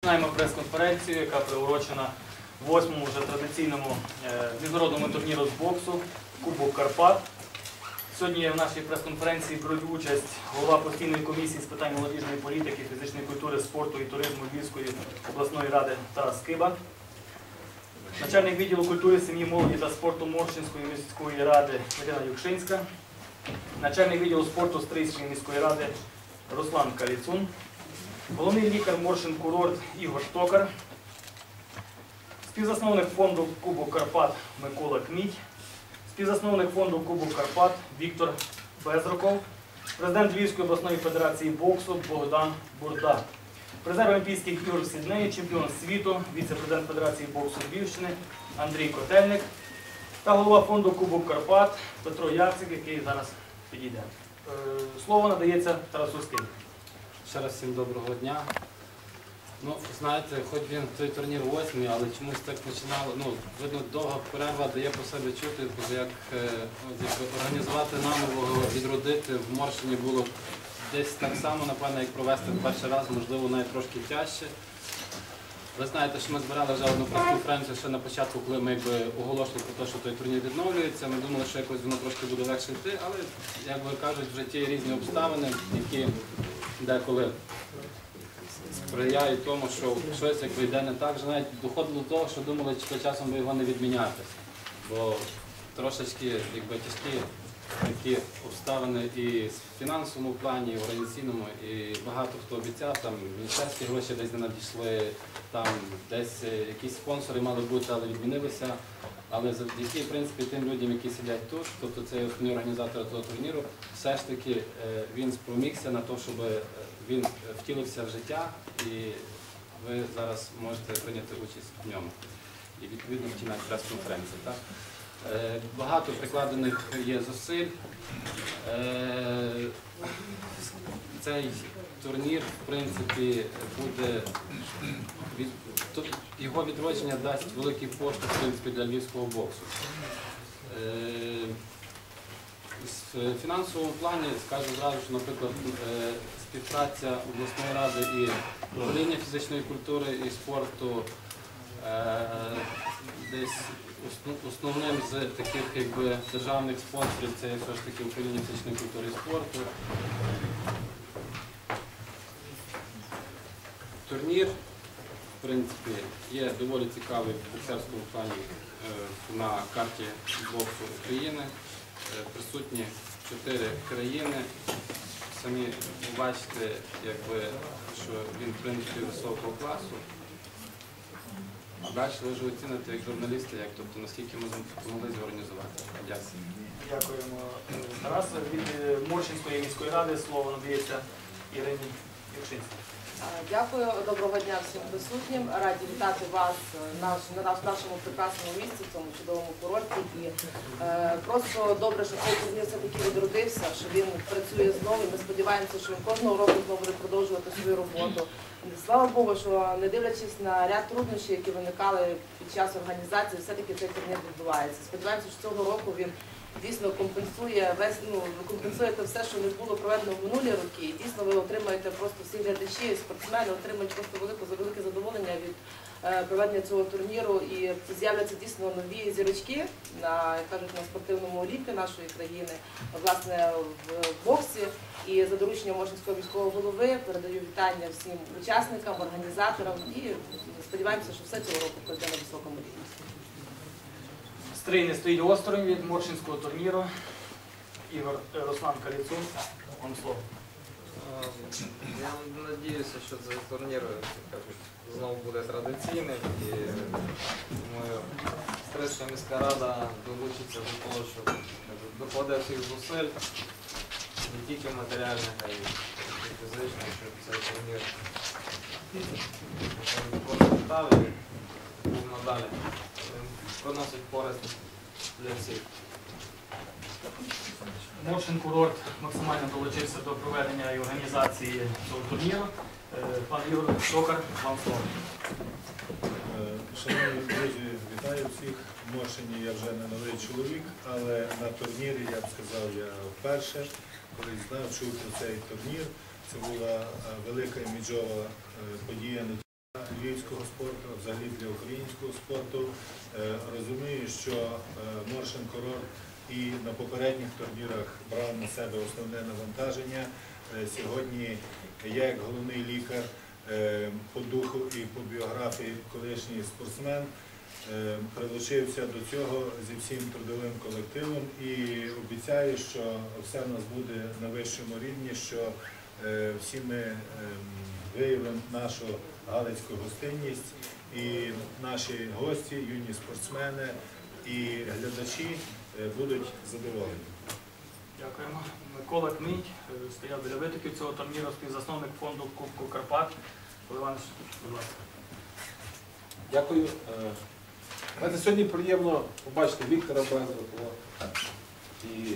Починаємо прес-конференцію, яка приурочена восьмому вже традиційному е, міжнародному турніру з боксу Кубок Карпат. Сьогодні в нашій прес-конференції беруть участь голова постійної комісії з питань молодіжної політики, фізичної культури, спорту і туризму Львівської обласної ради Тарас Киба, начальник відділу культури, сім'ї, молоді та спорту Моршинської міської ради Ірина Юкшинська, начальник відділу спорту Стрийської міської ради Руслан Каліцун. Головний лікар Моршин Курорт Ігор Токар, співзасновник фонду Кубок Карпат Микола Кміть, співзасновник фонду Кубок Карпат Віктор Безруков, президент Львівської обласної федерації боксу Богдан Бурда, призер Олімпійських ігор Сіднеї, чемпіон світу, віце-президент Федерації боксу Львівщини Андрій Котельник та голова фонду Кубок Карпат Петро Яцик, який зараз підійде. Е, Слово надається Тарасу Скибі. Ще раз всім доброго дня. Ну, знаєте, хоч він той турнір восьмий, але чомусь так починало. Ну, видно, довга перерва дає по себе чути, як е, якби організувати наново, відродити в Моршині було десь так само, напевно, як провести перший раз, можливо, навіть трошки тяжче. Ви знаєте, що ми збирали вже одну прес-конференцію ще на початку, коли ми якби оголошували про те, що той турнір відновлюється. Ми думали, що якось воно трошки буде легше йти, але, як ви кажуть, в житті є різні обставини, які деколи сприяють тому, що щось якби йде не так, що навіть доходило до того, що думали, чи часом би його не відміняти. Бо трошечки якби, тяжкі такі обставини і в фінансовому плані, і в організаційному, і багато хто обіцяв, там міністерські гроші десь не надійшли, там десь е, якісь спонсори мали бути, але відмінилися. Але завдяки в принципі, тим людям, які сидять тут, тобто це основний організатор того турніру, все ж таки е, він спромігся на те, щоб е, він втілився в життя, і ви зараз можете прийняти участь в ньому. І відповідно в тій прес-конференції. Е, Багато прикладених є зусиль. Цей турнір, в принципі, буде тут його відродження дасть великий поштовх в принципі, для львівського боксу. Е, В фінансовому плані скажу зразу, що, наприклад, е, співпраця обласної ради і управління фізичної культури і спорту е, десь основним з таких якби, державних спонсорів це все ж таки управління фізичної культури і спорту. Турнір, в принципі, є доволі цікавий в боксерському плані е, на карті боксу України. Е, Присутні чотири країни. Самі бачите, якби, що він в принципі високого класу. Далі ви вже оціните як журналісти, як тобто наскільки ми змогли зорганізувати. Дякую. Дякуємо Тарас. Від е, Моршинської міської ради слово надається Ірині Юкшинській. Е, Дякую, доброго дня всім присутнім. Раді вітати вас е, на наш- нашому прекрасному місці, в цьому чудовому курорті. І е, просто добре, що цей турнір все-таки відродився, що він працює знову. Ми сподіваємося, що він кожного року знову буде продовжувати свою роботу. Слава Богу, що не дивлячись на ряд труднощів, які виникали під час організації, все-таки цей турнір відбувається. Сподіваємося, що цього року він дійсно компенсує весь ну компенсує те все, що не було проведено в минулі роки. І дійсно ви отримаєте просто всі глядачі, спортсмени отримають просто велику велике задоволення від е, проведення цього турніру. І з'являться дійсно нові зірочки на кажуть на спортивному олімпі нашої країни, власне в боксі. І за дорученням Мошинського міського голови передаю вітання всім учасникам, організаторам і сподіваємося, що все цього року пройде на високому рівні. Стрий не стоїть осторонь від Моршинського турніру. Ігор е, Руслан Каліцун. Вам слово. Е, Я надіюся, що цей турнір знову буде традиційним і думаю, Стрийська міська рада долучиться до того, щоб докладе всіх зусиль, не тільки матеріальних, а й фізичних, щоб цей турнір був надалі. Приносить користь для всіх. Моршин курорт максимально долучився до проведення і організації цього турніру. Е, Пан Ігор Токар, вам слово. Е, Шановні друзі, вітаю всіх. В Мошені я вже не новий чоловік, але на турнірі, я б сказав, я вперше, коли знав, чув про цей турнір. Це була е, велика іміджова подія львівського спорту, взагалі для українського спорту. Е, Розумію, що е, Моршин Корор і на попередніх турнірах брав на себе основне навантаження. Е, Сьогодні я як головний лікар по духу і по біографії колишній спортсмен прилучився до цього зі всім трудовим колективом і обіцяю, що все в нас буде на вищому рівні, що всі ми ем, виявимо нашу галицьку гостинність і наші гості, юні спортсмени і глядачі е, будуть задоволені. Дякуємо. Микола Кміть е, стояв біля витоків цього турніру, співзасновник фонду Кубку Карпат. Іванович, будь ласка. Дякую. Е, Знаєте, сьогодні приємно побачити Віктора Безрукова і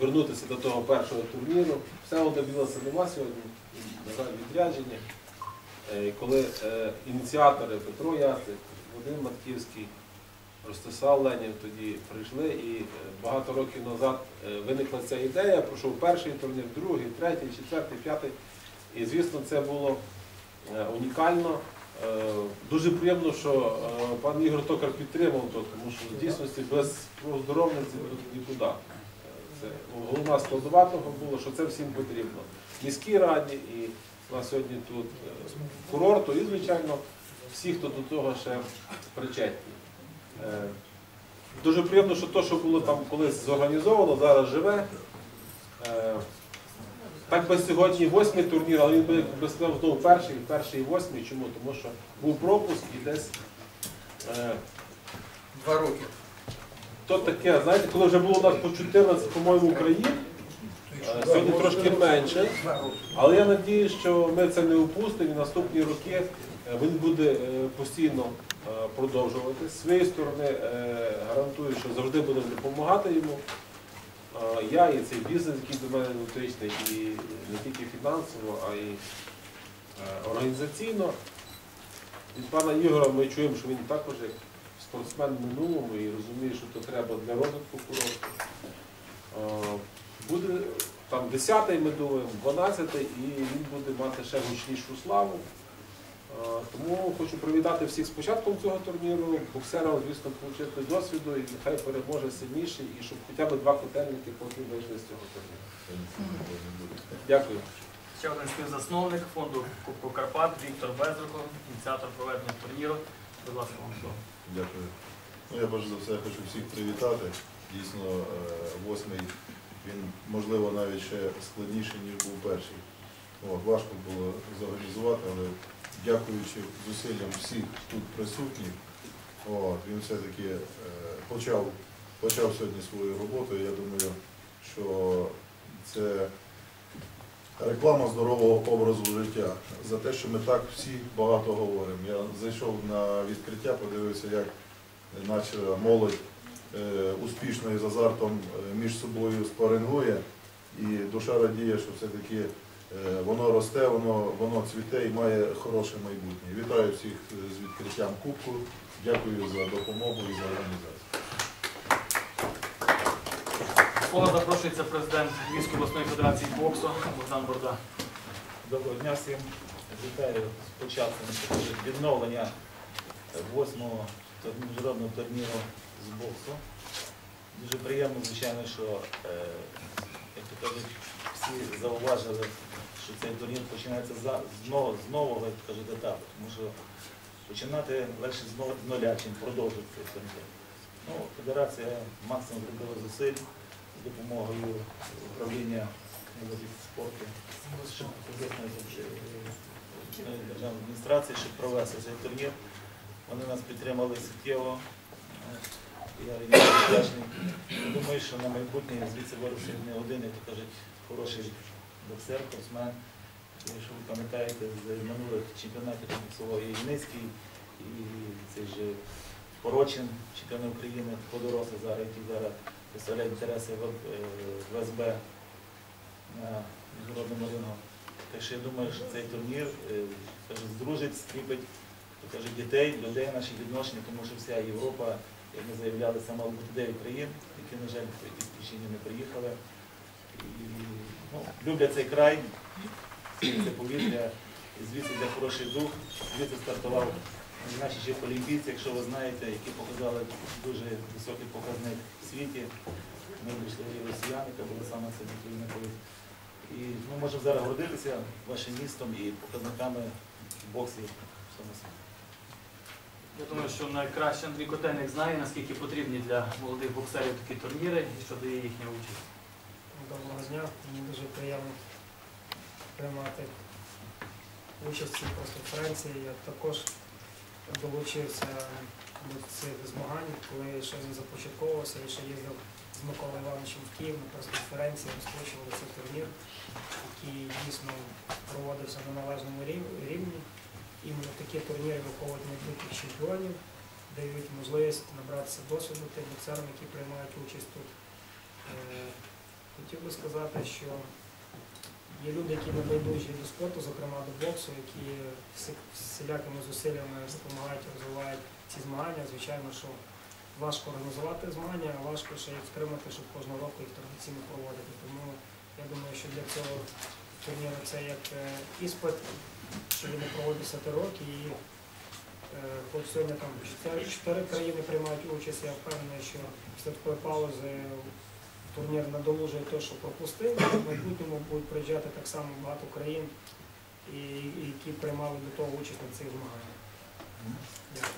вернутися до того першого турніру. Все одно білося нема сьогодні, на жаль, відрядження. Е, Коли е, ініціатори Петро Яцик, Вадим Матківський, Ростислав Ленін тоді прийшли і е, багато років назад виникла ця ідея, пройшов перший турнір, другий, третій, четвертий, п'ятий. І звісно, це було унікально. Дуже приємно, що пан Ігор Токар підтримав то, тому що в дійсності без оздоровниці нікуди. Це головна складова того було, що це всім потрібно. Міській раді і у нас сьогодні тут е, курорту і, звичайно, всі, хто до того ще причетні. Е, Дуже приємно, що те, що було там колись зорганізовано, зараз живе. Е, так би сьогодні восьмий турнір, але він би би сказав знову перший, перший і восьмий. Чому? Тому що був пропуск і десь е, Два роки. то таке, знаєте, коли вже було у нас по 14, по-моєму, країн, е, сьогодні трошки менше. Але я надію, що ми це не упустимо і наступні роки е, він буде е, постійно е, продовжувати. З своєї сторони гарантую, що завжди будемо допомагати йому. Я і цей бізнес, який до мене внутрішній, і не тільки фінансово, а й організаційно. Від пана Ігора ми чуємо, що він також як спортсмен минулому і розуміє, що це треба для розвитку курорту. Буде там 10-й, ми думаємо, 12-й, і він буде мати ще гучнішу славу. Е, Тому хочу привітати всіх з початком цього турніру, боксерам, звісно, отримати досвіду і нехай переможе сильніший, і щоб хоча б два котельники потім вийшли з цього турніру. Дякую. Ще один співзасновник фонду Кубку Карпат Віктор Безруков, ініціатор проведення турніру. Будь ласка, вам слово. Дякую. Ну, я перш за все хочу всіх привітати. Дійсно, е, восьмий він, можливо, навіть ще складніший, ніж був перший. От, важко було зорганізувати, але дякуючи зусиллям всіх тут присутніх, от, він все-таки е, почав, почав сьогодні свою роботу. Я думаю, що це реклама здорового образу життя. За те, що ми так всі багато говоримо. Я зайшов на відкриття, подивився, як наша молодь успішно і з азартом е, між собою спарингує. І душа радіє, що все-таки е, воно росте, воно, воно цвіте і має хороше майбутнє. Вітаю всіх е, з відкриттям Кубку. Дякую за допомогу і за організацію. Слово запрошується президент Львівської обласної федерації боксу Богдан Борда. Доброго дня всім. Вітаю з початком відновлення восьмого міжнародного турніру з боксу. Дуже приємно, звичайно, що, е, як то кажуть, всі зауважили, що цей турнір починається з нового, як кажуть, етапу, тому що починати легше з нуля, чим продовжити цей турнір. Ну, федерація максимум зробила зусиль з допомогою управління спорту щоб державної адміністрації, щоб провести цей турнір. Вони нас підтримали суттєво. Я вдячний. Думаю, що на майбутнє звідси виросте не один, як то кажуть, хороший боксер, спортсмен. Тому що ви пам'ятаєте, з минулих чемпіонатів боксував і Ільницький, і цей же Порочин, чемпіон України по дорослих зараз, який зараз представляє інтереси в- е, ВСБ на міжнародному ринку. Так що я думаю, що цей турнір е, скажу, здружить, скріпить то кажуть, дітей, людей, наші відношення, тому що вся Європа, як ми заявляли, сама бути 9 країн, які, на жаль, по якійсь причині не приїхали. І, ну, люблять цей край, це повітря. І звідси йде хороший дух, звідси стартував наші ще олімпійці, якщо ви знаєте, які показали дуже високий показник в світі. Ми вийшли і росіяни, яка була саме це колись. І ми можемо зараз гордитися вашим містом і показниками в боксі в цьому світі. Я думаю, що найкраще Андрій Котельник знає, наскільки потрібні для молодих боксерів такі турніри і що дає їхня участь. Доброго дня, мені дуже приємно приймати участь в цій конференції. Я також долучився до цих змагань, коли ще не започатковувався, я ще їздив з Миколою Івановичем в Київ на прес-конференції, розкручували цей турнір, який дійсно проводився на належному рівні. Іменно такі турніри виховують майбутніх чемпіонів, дають можливість набратися досвіду тим боксерам, які приймають участь тут. Е, Хотів би сказати, що є люди, які не байдужі до спорту, зокрема до боксу, які всі- всілякими зусиллями допомагають, розвивають ці змагання. Звичайно, що важко організувати змагання, а важко ще їх стримати, щоб кожного року їх традиційно проводити. Тому я думаю, що для цього турніру це як е, іспит, що він не проводиться три роки. І е, хоч сьогодні там чотири- країни приймають участь, я впевнений, що після такої паузи турнір надолужує те, що пропустив. В майбутньому будуть приїжджати так само багато країн, які приймали до того участь на цих змаганнях. Дякую.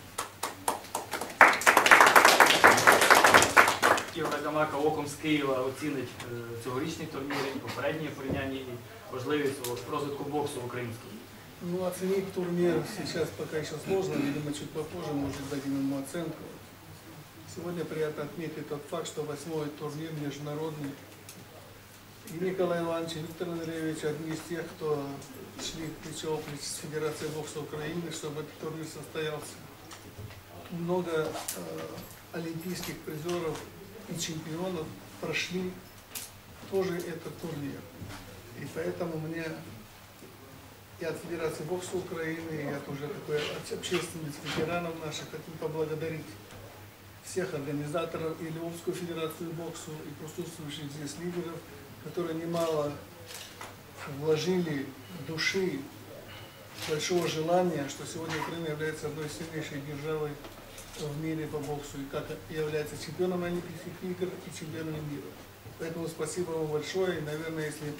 Ігор Гамака оком з Києва оцінить е, цьогорічні турніри, попередні порівняння і важливість о, розвитку боксу українського. Ну, оценить турнир сейчас пока еще сложно, видимо, чуть попозже, может, дадим ему оценку. Сегодня приятно отметить тот факт, что восьмой турнир международный. И Николай Иванович, и Виктор Андреевич одни из тех, кто шли плечо к плечу с Федерацией бокса Украины, чтобы этот турнир состоялся. Много э, олимпийских призеров и чемпионов прошли тоже этот турнир. И поэтому мне и от Федерации бокса Украины, и от уже такой от общественности, ветеранов наших хотим поблагодарить всех организаторов и Львовскую Федерацию боксу, и присутствующих здесь лидеров, которые немало вложили души, большого желания, что сегодня Украина является одной из сильнейших державой в мире по боксу, и как является чемпионом Олимпийских игр и чемпионом мира. Поэтому спасибо вам большое, и, наверное, если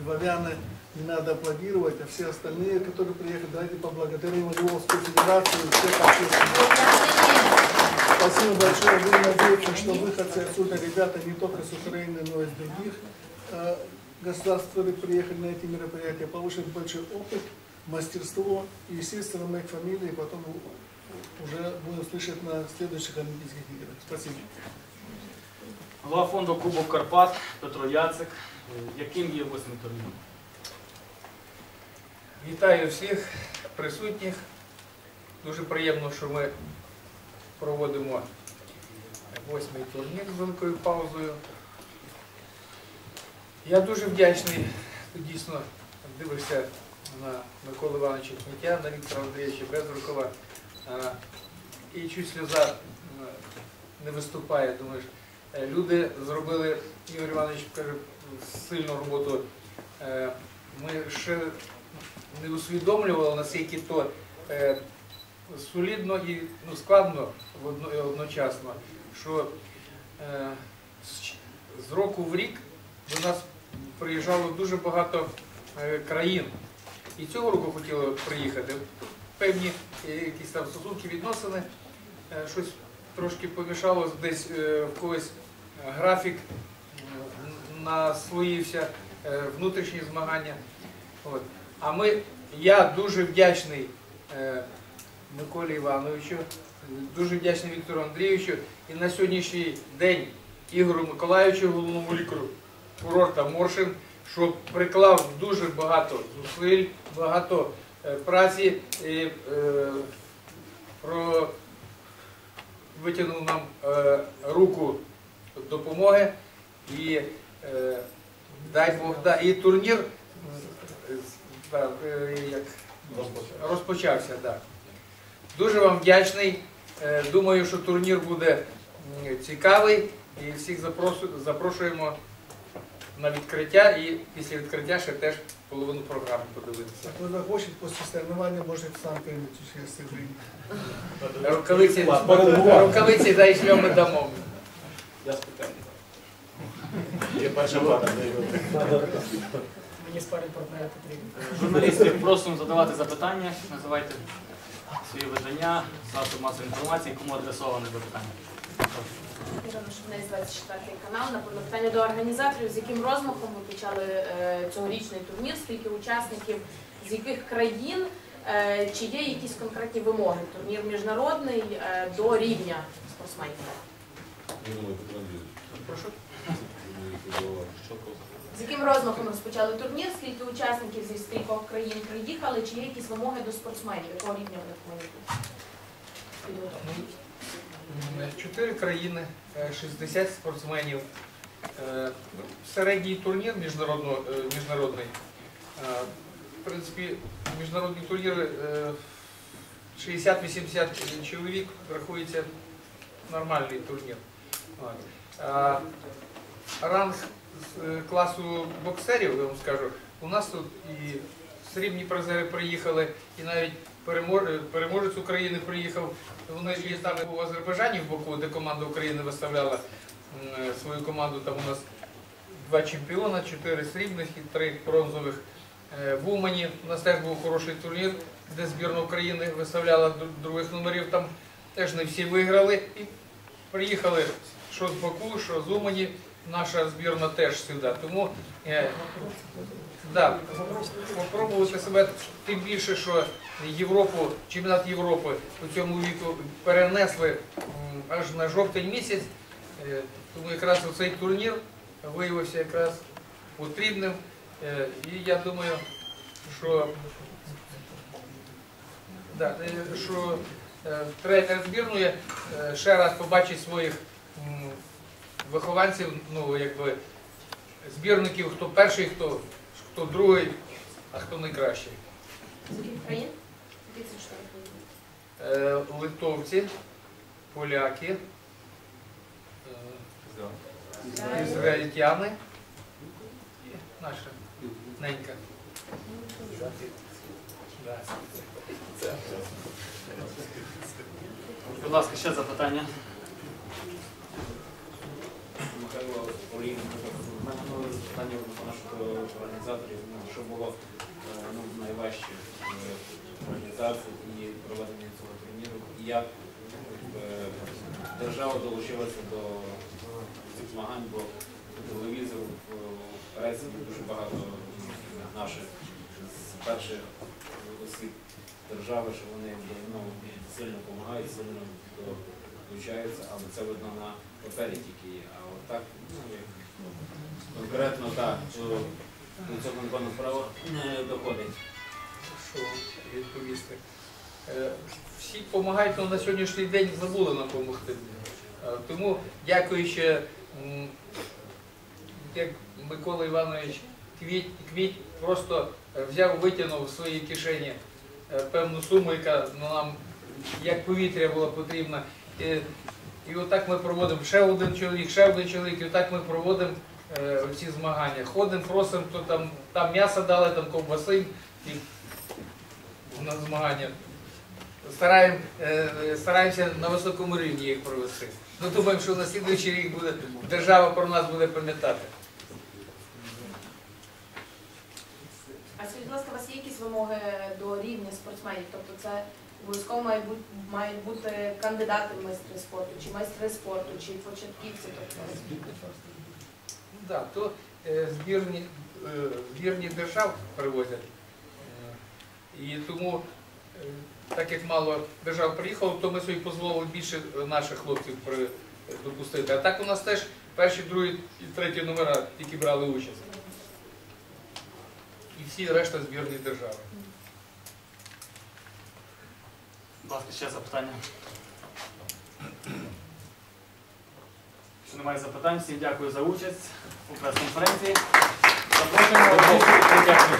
Львовяны не надо аплодировать, а все остальные, которые приехали, давайте поблагодарим Львовскую Федерацию и всех общественников. Спасибо большое. Будем надеяться, что выходцы отсюда, ребята, не только с Украины, но и из других э, государств, которые приехали на эти мероприятия, получат большой опыт, мастерство и, естественно, моих фамилий, и потом уже будем слышать на следующих Олимпийских играх. Спасибо. Голова фонду Кубок Карпат Петро Яцик. Яким є восьмий турнір? Вітаю всіх присутніх. Дуже приємно, що ми проводимо восьмий турнір з великою паузою. Я дуже вдячний, дійсно дивишся на Миколу Івановича Кмітя, на Віктора Андрійовича Безрукова. І чуть сльоза не виступає, думаєш. Е, Люди зробили, Ігор Іванович каже, сильну роботу. Е, Ми ще не усвідомлювали, наскільки то е, солідно і ну, складно одночасно, що е, з, року в рік до нас приїжджало дуже багато е, країн. І цього року хотіли приїхати. Певні е, якісь там стосунки, відносини, е, щось трошки помішало, десь е, в когось графік наслоївся, е, внутрішні змагання. От. А ми, я дуже вдячний Миколі Івановичу, дуже вдячний Віктору Андрійовичу і на сьогоднішній день Ігору Миколаївичу, головному лікарю курорта Моршин, що приклав дуже багато зусиль, багато праці, і, е, про, витягнув нам е, руку допомоги і е, дай Бог, да, і турнір е, да, е, як розпочався. Да. Дуже вам вдячний. Е, Думаю, що турнір буде цікавий і всіх запрошуємо на відкриття і після відкриття ще теж половину програми подивитися. Кто захочет после соревнования, может сам принять участие в рингу. Рукавиці, рукавиці зайшлемо дамо. Я спитаю. Є перша пара. Мені спарить партнери потрібні. Журналістів просимо задавати запитання, називайте свої видання, засоб масової інформації, кому адресоване запитання. Ірина Шубнець, 24 канал. Напевно, питання до організаторів. З яким розмахом ви почали е, цьогорічний турнір? Скільки учасників, з яких країн? Е, чи є якісь конкретні вимоги? Турнір міжнародний е, до рівня спортсменів? Я думаю, Прошу. З яким розмахом розпочали турнір? Скільки учасників зі скількох країн приїхали? Чи є якісь вимоги до спортсменів? Якого рівня вони повинні бути? Чотири країни, е, 60 спортсменів. Е, Середній турнір е, міжнародний. Е, В принципі, міжнародні турніри е, 60-80 чоловік рахується нормальний турнір. Ранг е, класу боксерів, я вам скажу, у нас тут і срібні призери приїхали, і навіть переможець України приїхав. Вони їздили у Азербайджані в Баку, де команда України виставляла е, свою команду. Там у нас два чемпіона, чотири срібних і три бронзових. Е, В Умані у нас теж був хороший турнір, де збірна України виставляла дру- других номерів. Там теж не всі виграли. І приїхали що з Баку, що з Умані. Наша збірна теж сюди. Тому е, да, попробувати себе тим більше, що Європу, чемпіонат Європи у цьому віку перенесли аж на жовтень місяць. Е, Тому якраз цей турнір виявився якраз потрібним. Е, І я думаю, що, да, е, що е, тренер збірної е, ще раз побачить своїх вихованців, ну якби збірників, хто перший, хто, хто другий, а хто найкращий. Країн? Е, Литовці, поляки, е, ізраїльтяни і наша ненька. Будь ласка, ще запитання. Михайло Олійник. У мене було питання наших організаторів, ну, що було е, ну, найважче в організації і проведення цього турніру, і як е, держава долучилася до цих змагань, бо по телевізору, в пресі дуже багато наших перших осіб держави, що вони ну, сильно допомагають, сильно долучаються, але це видно на папері тільки є. А от так, ну, конкретно так, то до цього напевно справа не доходить. Що відповісти? Е, Всі допомагають, але на сьогоднішній день забули нам допомогти. Е, Тому, дякуючи, як Микола Іванович Квіть, просто е, взяв, витягнув в свої кишені певну суму, яка ну, нам як повітря була потрібна. І отак ми проводимо ще один чоловік, ще один чоловік, і отак ми проводимо е, ці змагання. Ходимо, просимо, то там, там м'ясо дали, там ковбаси і на змагання. Стараємо, е, стараємося на високому рівні їх провести. Ну, думаємо, що на слідуючий рік буде, держава про нас буде пам'ятати. А скажіть, будь ласка, у вас є якісь вимоги до рівня спортсменів? Тобто це обов'язково мають бути, мають бути кандидати в майстри спорту, чи майстри спорту, чи початківці? Тобто Ну, да, то е, збірні, е, збірні держав привозять. Е, І тому, е, так як мало держав приїхало, то ми собі дозволили більше наших хлопців при- допустити. А так у нас теж перші, другі і треті номера тільки брали участь. І всі решта збірні держави. Будь ласка, ще запитання. Якщо немає запитань, всім дякую за участь у прес-конференції. Запрошуємо Дякую.